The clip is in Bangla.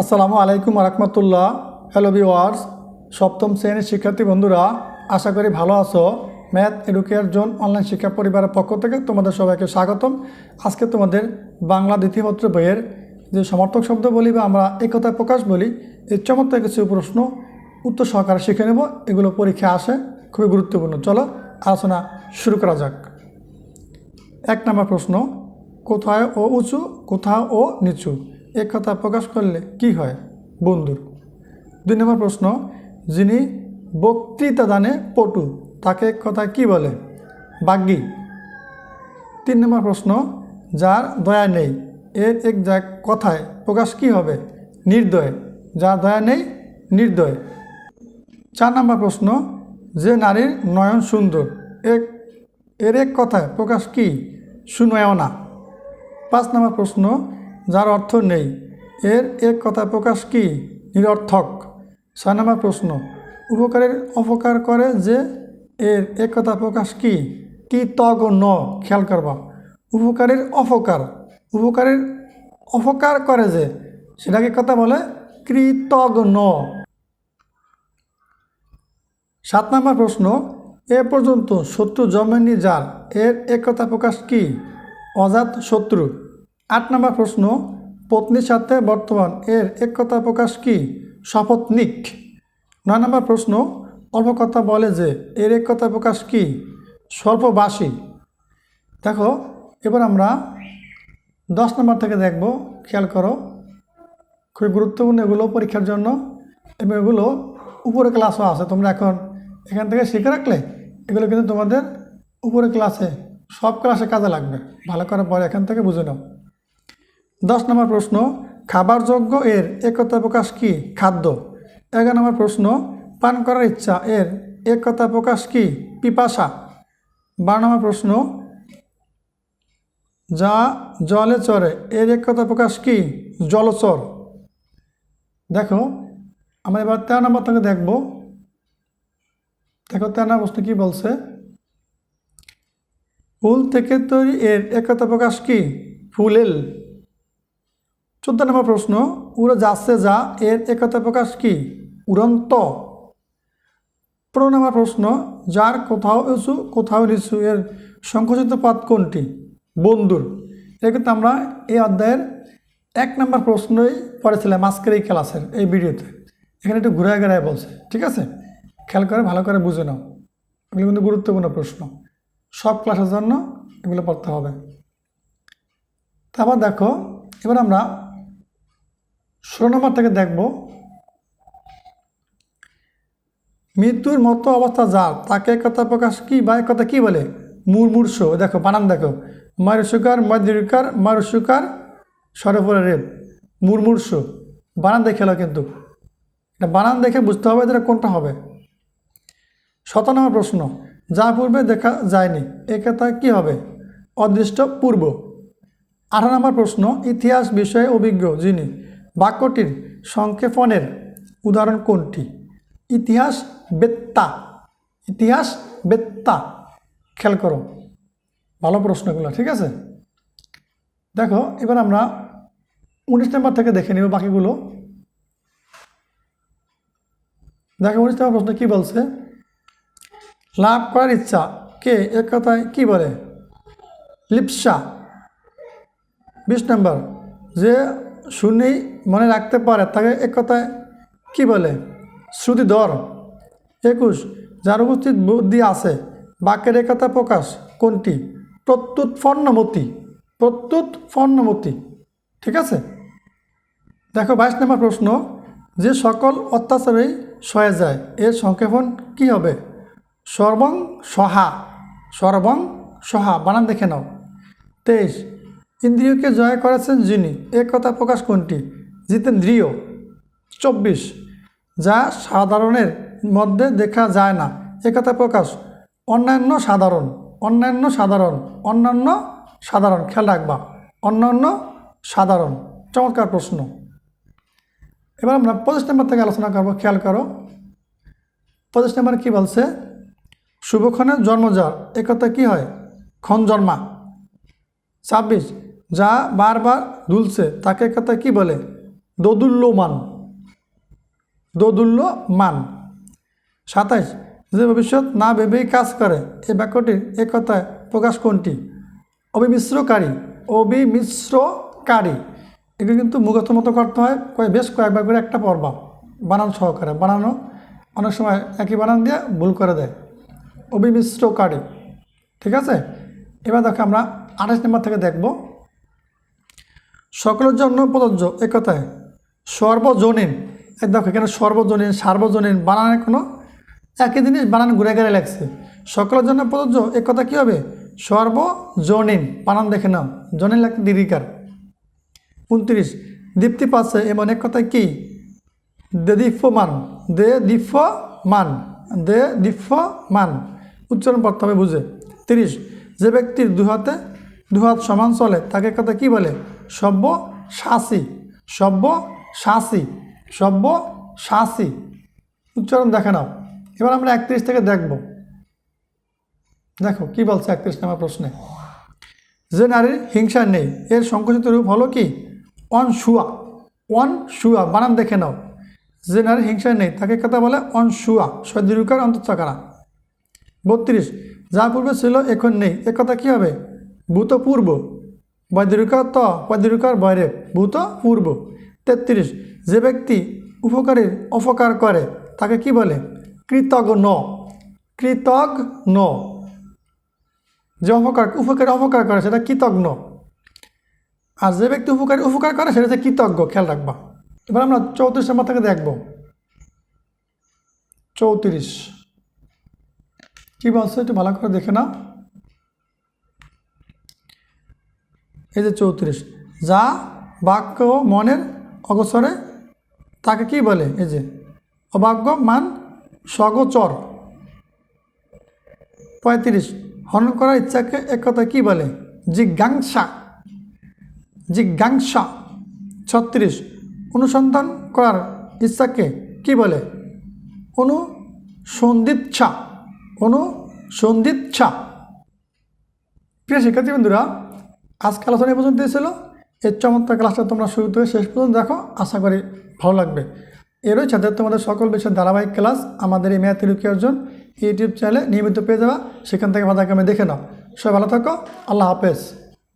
আসসালামু আলাইকুম রহমতুল্লাহ হ্যালো ভিওয়ার্স সপ্তম শ্রেণির শিক্ষার্থী বন্ধুরা, আশা করি ভালো আছো। ম্যাথ এডুকেয়ার জোন অনলাইন শিক্ষা পরিবারের পক্ষ থেকে তোমাদের সবাইকে স্বাগতম। আজকে তোমাদের বাংলা দ্বিতীয়পত্র বইয়ের যে সমর্থক শব্দ বলি বা আমরা একতায় প্রকাশ বলি, এই চমৎকার কিছু প্রশ্ন উত্তর সহকারে শিখে নেব। এগুলো পরীক্ষা আসে, খুবই গুরুত্বপূর্ণ। চলো আলোচনা শুরু করা যাক। এক নম্বর প্রশ্ন, কোথায় ও উঁচু, কোথাও ও নিচু? এক কথা প্রকাশ করলে কি হয়? বন্ধুর দুই নম্বর প্রশ্ন। যিনি বক্তৃতা দানে পটু, তাকে এক কথা কি বলে? বাগ্যী তিন নম্বর প্রশ্ন। যার দয়া নেই, এর এক যা কথায় প্রকাশ কি হবে? নির্দয়। যার দয়া নেই, নির্দয়। চার নম্বর প্রশ্ন। যে নারীর নয়ন সুন্দর, এক, এর এক কথায় প্রকাশ কি? সুনয়না পাঁচ নম্বর প্রশ্ন। যার অর্থ নেই। এর এক কথা প্রকাশ কি? নিরর্থক। নম্বর প্রশ্ন। উপকারের অপকার করে যে, এর এক কথা প্রকাশ কি? কি তগ ন খেয়াল করবা। উপকারের অপকার। উপকারের অপকার করে যে, সেটাকে কথা বলে কৃতজ্ঞ। সাত নম্বর প্রশ্ন। এ পর্যন্ত শত্রু জন্মেনি যার। এর একতা প্রকাশ কি? অজাত শত্রু আট নম্বর প্রশ্ন, পত্নীর সাথে বর্তমান এর একতা প্রকাশ কি? শপথনিক নয় নম্বর প্রশ্ন অল্প কথা বলে যে এর একতা প্রকাশ কি? স্বল্পবাসী। দেখো, এবার আমরা দশ নম্বর থেকে দেখব, খেয়াল করো। খুবই গুরুত্বপূর্ণ এগুলো পরীক্ষার জন্য। এবং এগুলো উপরে ক্লাসও আছে। তোমরা এখন এখান থেকে শিখে রাখলে এগুলো কিন্তু তোমাদের উপরে ক্লাসে সব ক্লাসে কাজে লাগবে। ভালো করে পরে এখান থেকে বুঝে নাও। দশ নম্বর প্রশ্ন খাবার যোগ্য এর একতা প্রকাশ কি? খাদ্য। এগারো নম্বর প্রশ্ন, পান করার ইচ্ছা এর একতা প্রকাশ কি? পিপাসা। বারো নম্বর প্রশ্ন, যা জলে চরে এর একতা প্রকাশ কি? জলচর। দেখো, আমরা এবার তেরো নম্বর থেকে দেখব। দেখো তেরো নম্বর প্রশ্ন কী বলছে? ফুল থেকে তৈরি এর একতা প্রকাশ কি? ফুলেল। চোদ্দ নম্বর প্রশ্ন উড়ে যাচ্ছে যা এর একতা প্রকাশ কি? উড়ন্ত। পনেরো নম্বর প্রশ্ন, যার কোথাও উঁচু, কোথাও নিচু এর সংকুচিত পদ কোনটি? বন্ধুর এটা কিন্তু আমরা এই অধ্যায়ের এক নম্বর প্রশ্নই পড়েছিলাম আজকের এই ক্লাসের, এই ভিডিওতে। এখানে একটু ঘুরে ঘুরায় বলছে, ঠিক আছে? খেয়াল করে, ভালো করে বুঝে নাও। এগুলো কিন্তু গুরুত্বপূর্ণ প্রশ্ন। সব ক্লাসের জন্য এগুলো পড়তে হবে। তারপর দেখো, এবার আমরা ষোলো নম্বর থেকে দেখব। মৃত্যুর মতো অবস্থা যার তাকে কথা প্রকাশ কি বা কথা কি বলে? মুরমূর্ষ দেখো, বানান দেখো। মারুসুকার মদ্রিকার মারুসুকার সরফরে রেপ। মুরমূর্ষ বানান দেখে এলো কিন্তু। এটা বানান দেখে বুঝতে হবে এটা কোনটা হবে। শত নম্বর প্রশ্ন, যা পূর্বে দেখা যায়নি, এ কথা কী হবে? অদৃষ্ট পূর্ব। আঠারো নম্বর প্রশ্ন, ইতিহাস বিষয়ে অভিজ্ঞ যিনি বাক্যটির সংক্ষেপণের উদাহরণ কোনটি? ইতিহাস বেত্তা। ইতিহাস বেত্তা। খেয়াল করো। ভালো প্রশ্নগুলো, ঠিক আছে? দেখো, এবার আমরা উনিশ নম্বর থেকে দেখে নিব বাকিগুলো। দেখো, উনিশ নম্বর প্রশ্ন কী বলছে? লাভ করার ইচ্ছা। কে? এক কথায় কী বলে? লিপসা। বিশ নম্বর। যে শুনেই মনে রাখতে পারে, তাকে এক কথায় কী বলে? শ্রুতিধর একুশ, যার উপস্থিত বুদ্ধি আছে, বাক্যের একতা প্রকাশ। কোনটি? প্রত্যুৎ ফর্ণমতি। প্রত্যুত ফর্ণমতি। ঠিক আছে? দেখো, বাইশ নম্বর প্রশ্ন। যে সকল অত্যাচারেই সয়ে যায়, এর সংক্ষেপণ কি হবে? সর্বং সহা। সর্বং সহা, বানান দেখে নাও। তেইশ ইন্দ্রিয়কে জয় করেছেন যিনি। এ কথা প্রকাশ কোনটি? জিতেন্দ্রিয় চব্বিশ। যা সাধারণের মধ্যে দেখা যায় না। এ কথা প্রকাশ। অন্যান্য সাধারণ। অন্যান্য সাধারণ। অন্যান্য সাধারণ। খেয়াল রাখবা। অন্যান্য সাধারণ। চমৎকার প্রশ্ন। এবার আমরা পঁচিশ নম্বর থেকে আলোচনা করব। খেয়াল করো। পঁচিশ নম্বর কী বলছে? শুভক্ষণের জন্মজার একথা কি হয়? ক্ষণ জন্মা। ছাব্বিশ, যা বারবার দুলছে, তাকে কথা কি বলে? দোদুল্যমান। দোদুল্যমান। সাতাইশ, যে ভবিষ্যৎ না ভেবেই কাজ করে এই বাক্যটির এ কথায় প্রকাশ কোনটি? অবিমিশ্রকারী। অবিমিশ্রকারী। এগুলো কিন্তু মুখস্থ মতো করতে হয় বেশ কয়েকবার করে একটা পর্ব। বানান সহকারে। বানানো অনেক সময় একই বানান দিয়ে ভুল করে দেয়। অবিমিশ্রকারী। ঠিক আছে? এবার দেখো আমরা আঠাশ নম্বর থেকে দেখব। সকলের জন্য প্রযোজ্য, এ কথায় সর্বজনীন। দেখো, এখানে সর্বজনীন, সার্বজনীন বানানের কোনো একই জিনিস, বানান ঘুরে ঘুরে লাগছে সকলের জন্য প্রযোজ্য, এ কথা কী হবে? সর্বজনীন, বানান দেখে নাও। জনীন লাগতে দীর্ঘিকার উনত্রিশ, দীপ্তি পাচ্ছে এমন এক কথায় কি? দে দীপ্যমান দে দীপ্যমান দে দীপ্যমান। উচ্চারণ করতে হবে বুঝে। তিরিশ, যে ব্যক্তির দুহাতে দুহাত সমান চলে, তাকে কথা কি বলে? সভ্য শাসি সভ্য শাসি সভ্য শাসি উচ্চারণ দেখে নাও। এবার আমরা একত্রিশ থেকে দেখব। দেখো, কি বলছে একত্রিশ নম্বর প্রশ্নে? যে নারীর হিংসা নেই, এর সংকুচিত রূপ হলো কি? অন শুয়া অনসুয়া অনসুয়া, বানান দেখে নাও। যে নারীর হিংসা নেই, তাকে কথা বলে অনসুয়া সদীর্ঘকার অন্তঃচকারা। বত্রিশ যা পূর্বে ছিল, এখন নেই, এ কথা কী হবে? ভূতপূর্ব বৈদরিকার ত বৈদরিকার বয়রে ভূতপূর্ব তেত্রিশ, যে ব্যক্তি উপকারীর অপকার করে, তাকে কি বলে? কৃতজ্ঞ কৃতজ্ঞ যে অপকার উপকারী অপকার করে, সেটা কৃতজ্ঞ আর যে ব্যক্তি উপকারী উপকার করে, সেটা হচ্ছে কৃতজ্ঞ। খেয়াল রাখবা। এবার আমরা চৌত্রিশ নম্বর থেকে দেখব। চৌত্রিশ। কি বলছে? একটু ভালো করে দেখে নাও। এই যে চৌত্রিশ, যা বাক্য ও মনের অগসরে তাকে কি বলে? এই যে অবাক্য মান স্বগোচর পঁয়ত্রিশ হরণ করার ইচ্ছাকে এক কথা কী বলে? জিজ্ঞাংসা। জিজ্ঞাংসা। ছত্রিশ, অনুসন্ধান করার ইচ্ছাকে কি বলে? অনুসন্ধিচ্ছা। অনুসন্ধিচ্ছা। প্রিয় শিক্ষার্থী বন্ধুরা আজকে আলোচনা এই পর্যন্ত ছিল। এর চমৎকার ক্লাসটা তোমরা শুরু থেকে শেষ পর্যন্ত দেখো। আশা করি ভালো লাগবে। এরই সাথে তোমাদের সকল বিষয়ের ধারাবাহিক ক্লাস। আমাদের এই ম্যাথ লুকি অর্জন ইউটিউব চ্যানেলে নিয়মিত পেয়ে যাওয়া সেখান থেকে ভালো দেখে নাও। সবাই ভালো থাকো। আল্লাহ হাফেজ।